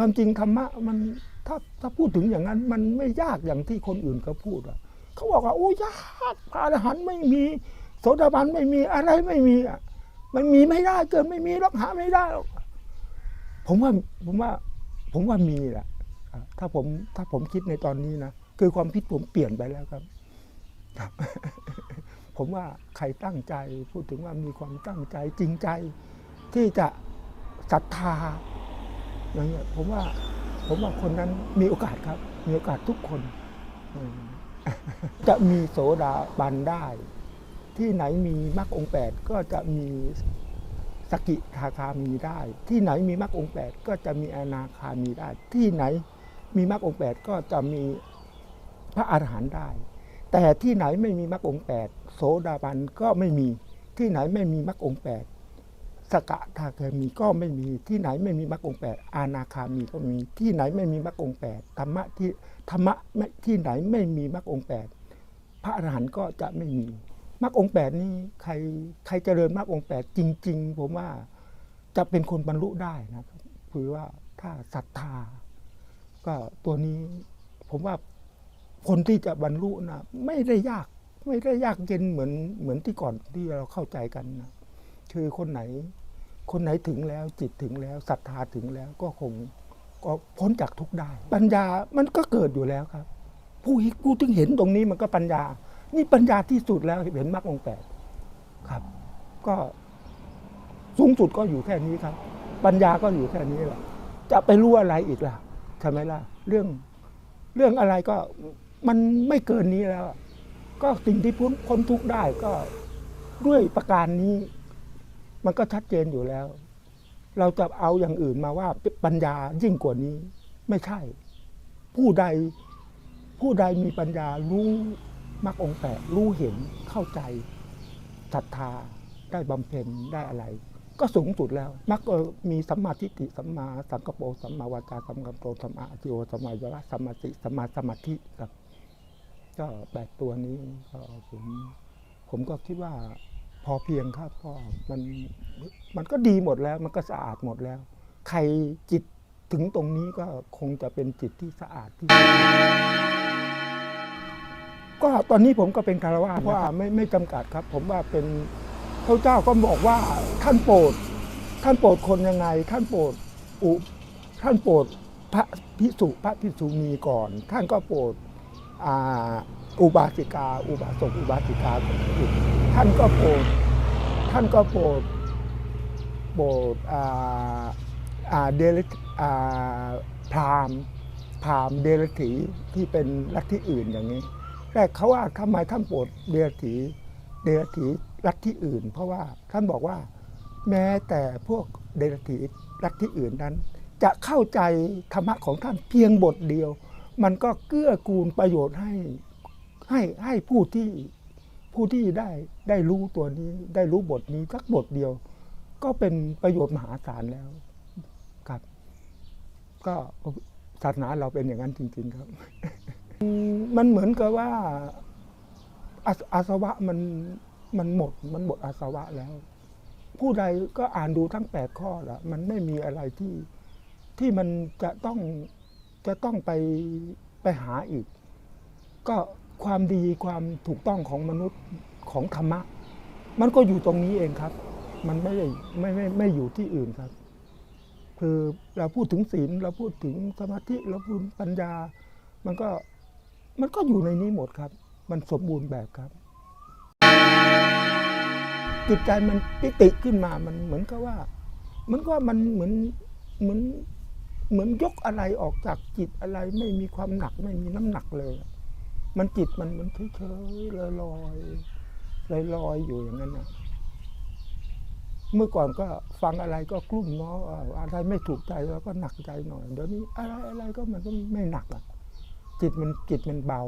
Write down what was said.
ความจริงธรรมะมันถ้าถ้าพูดถึงอย่างนั้น มันไม่ยากอย่างที่คนอื่นเขาพูดอะเขาบอกว่าโอ้ยากพระอรหันต์ไม่มีโสดาบันไม่มีอะไรไม่มีอะมันมีไม่ได้เกินไม่มีรอกหาไม่ได้หรอกผมว่าผมว่า ผมว่ามีแหละอะถ้าผมถ้าผมคิดในตอนนี้นะคือความคิดผมเปลี่ยนไปแล้วครับครับ ผมว่าใครตั้งใจพูดถึงว่ามีความตั้งใจจริงใจที่จะศรัทธา อย่างเงี้ยผมว่าผมว่าคนนั้นมีโอกาสครับ มีโอกาสทุกคนจะมีโสดาบันได้ ที่ไหนมีมรรคองแปดก็จะมีสกิทาคามีได้ ที่ไหนมีมรรคองแปดก็จะมีอนาคามีได้ ที่ไหนมีมรรคองแปดก็จะมีพระอรหันต์ได้ แต่ที่ไหนไม่มีมรรคองแปดโสดาบันก็ไม่มีที่ไหนไม่มีมรรคองแปด สกทาเคามีก็ไม่มีที่ไหนไม่มีมรรคองแปดอานาคามีก็มีที่ไหนไม่มีมรรคองแปดธรรมะที่ธรรมะที่ไหนไม่มีมรรคองแปดพระอรหันต์ก็จะไม่มีมรรคองแปดนี้ใครใครเจริญมรรคองแปดจริง ๆ ผมว่าจะเป็นคนบรรลุได้นะคือว่าถ้าศรัทธา ก็ตัวนี้ผมว่าคนที่จะบรรลุนะไม่ได้ยากไม่ได้ยากเย็นเหมือนเหมือนที่ก่อนที่เราเข้าใจกันนะคือคนไหน คนไหนถึงแล้วจิตถึงแล้วศรัทธาถึงแล้วก็คงก็พ้นจากทุกได้ ปัญญามันก็เกิดอยู่แล้วครับ ผู้ฮิผู้ถึงเห็นตรงนี้มันก็ปัญญา นี่ปัญญาที่สุดแล้วเห็นมรรคองแปดครับ ก็สูงสุดก็อยู่แค่นี้ครับ ปัญญาก็อยู่แค่นี้แหละจะไปรู้อะไรอีกล่ะใช่ไหมล่ะ เรื่องเรื่องอะไรก็มันไม่เกินนี้แล้ว ก็สิ่งที่พ้นพ้นทุกข์ได้ก็ด้วยประการนี้ มันก็ชัดเจนอยู่แล้ว เราจะเอาอย่างอื่นมาว่าปัญญายิ่งกว่านี้ ไม่ใช่ ผู้ใดผู้ใดมีปัญญารู้มรรคองแปดรู้เห็นเข้าใจศรัทธาได้บำเพ็ญได้อะไร ก็สูงสุดแล้วมรรคเออมีสัมมาทิฏฐิสัมมาสังกปรสัมมาวาจาสัมกัมโตสัมมาอาชิโอสัมมายวะสัมมาติสัมมาสมาธิครับก็แปดตัวนี้ก็ผมผมก็คิดว่า พอเพียงครับก็มันมันก็ดีหมดแล้ว มันก็สะอาดหมดแล้ว ใครจิตถึงตรงนี้ก็คงจะเป็นจิตที่สะอาดที่สุดก็ตอนนี้ผมก็เป็นคารวะเพราะว่าไม่ไม่จำกัดครับ ผมว่าเป็นพระเจ้าก็บอกว่าท่านโปรดท่านโปรดคนยังไง ท่านโปรดอุท่านโปรดพระพิสุพระพิสุมีก่อน ท่านก็โปรดอ่าอุบาสิกา อุบาสกอุบาสิกาอีก ท่านก็โปรดท่านก็โปรดโปรดอ่าอ่าเดลิอ่าพรามพรามเดลถีที่เป็นลัทธิอื่นอย่างนี้ แต่เขาว่าทำไมท่านโปรดเดลถีเดลถีลัทธิอื่น เพราะว่าท่านบอกว่าแม้แต่พวกเดลถีลัทธิอื่นนั้น จะเข้าใจธรรมะของท่านเพียงบทเดียว มันก็เกื้อกูลประโยชน์ให้ให้ให้ผู้ที่ ผู้ที่ได้ได้รู้ตัวนี้ได้รู้บทนี้สักบทเดียว ก็เป็นประโยชน์มหาศาลแล้วครับ ก็ศาสนาเราเป็นอย่างนั้นจริง ๆ ครับ มันเหมือนกับว่าอาสวะมันมันหมด มันหมดอาสวะแล้ว ผู้ใดก็อ่านดูทั้งแปดข้อแล้วมันไม่มีอะไรที่ที่มันจะต้องจะต้องไปไปหาอีก ก็ ความดีความถูกต้องของมนุษย์ของธรรมะ มันก็อยู่ตรงนี้เองครับ มันไม่ได้ไม่ไม่ไม่อยู่ที่อื่นครับ คือเราพูดถึงศีลเราพูดถึงสมาธิเราพูดปัญญา มันก็มันก็อยู่ในนี้หมดครับ มันสมบูรณ์แบบครับ จิตใจมันปิติขึ้นมามันเหมือนกับว่า มันก็มันเหมือนเหมือนเหมือนยกอะไรออกจากจิตอะไรไม่มีความหนักไม่มีน้ำหนักเลย มันจิตมันมันเฉยๆลอยลอยลอยลอยๆอยู่อย่างนั้นนะเมื่อก่อนก็ฟังอะไรก็กลุ้มเนาะอ่าอะไรไม่ถูกใจแล้วก็หนักใจหน่อย เดี๋ยวนี้อะไรอะไรก็มันก็ไม่หนักอะจิตมันจิตมันเบา